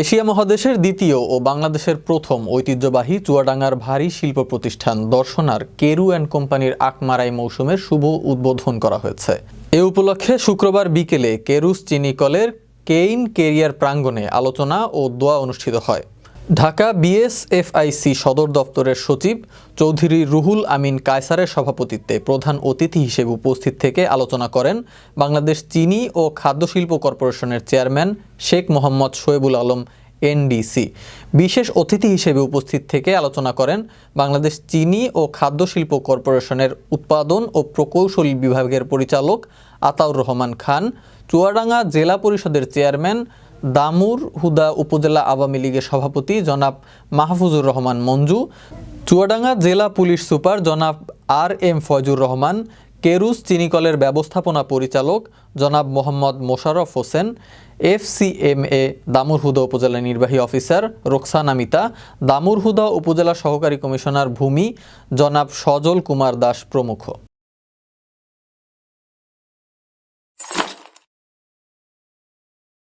Asia মহাদেশের দ্বিতীয় ও বাংলাদেশের প্রথম ঐতিহ্যবাহী চুয়াডাঙ্গার ভারী শিল্প প্রতিষ্ঠান দর্শনার কেরু অ্যান্ড কোম্পানির আকমারাই মৌসুমের শুভ উদ্বোধন করা হয়েছে। এ উপলক্ষে শুক্রবার বিকেলে কেরুস চিনিকলের কেইন কেরিয়ার প্রাঙ্গণে আলোচনা ও দোয়া অনুষ্ঠিত হয়। ঢাকা বিএসএফআইসি সদর দপ্তরের সচিব চৌধুরী রুহুল আমিন কায়সারের সভাপতিত্বে প্রধান অতিথি হিসেবে উপস্থিত থেকে আলোচনা করেন বাংলাদেশ চিনি ও খাদ্য শিল্প কর্পোরেশনের চেয়ারম্যান শেখ মোহাম্মদ শোয়েবুল আলম, এনডিসি। বিশেষ অতিথি হিসেবে উপস্থিত থেকে আলোচনা করেন বাংলাদেশ চিনি ও খাদ্য শিল্প কর্পোরেশনের উৎপাদন ও প্রকৌশলী বিভাগের পরিচালক আতাউর রহমান খান, চুয়াডাঙ্গা জেলা পরিষদের চেয়ারম্যান দামুর হুদা উপজেলা আওয়ামী লীগের সভাপতি জনাব মাহফুজুর রহমান মঞ্জু, চুয়াডাঙ্গা জেলা পুলিশ সুপার জনাব আর এম ফয়জুর রহমান, কেরুস চিনিকলের ব্যবস্থাপনা পরিচালক জনাব মোহাম্মদ মোশাররফ হোসেন এফসিএমএ দামুরহুদা উপজেলা নির্বাহী অফিসার রোকসানা মিতা দামুরহুদা উপজেলা সহকারী কমিশনার ভূমি জনাব সজল কুমার দাস প্রমুখ।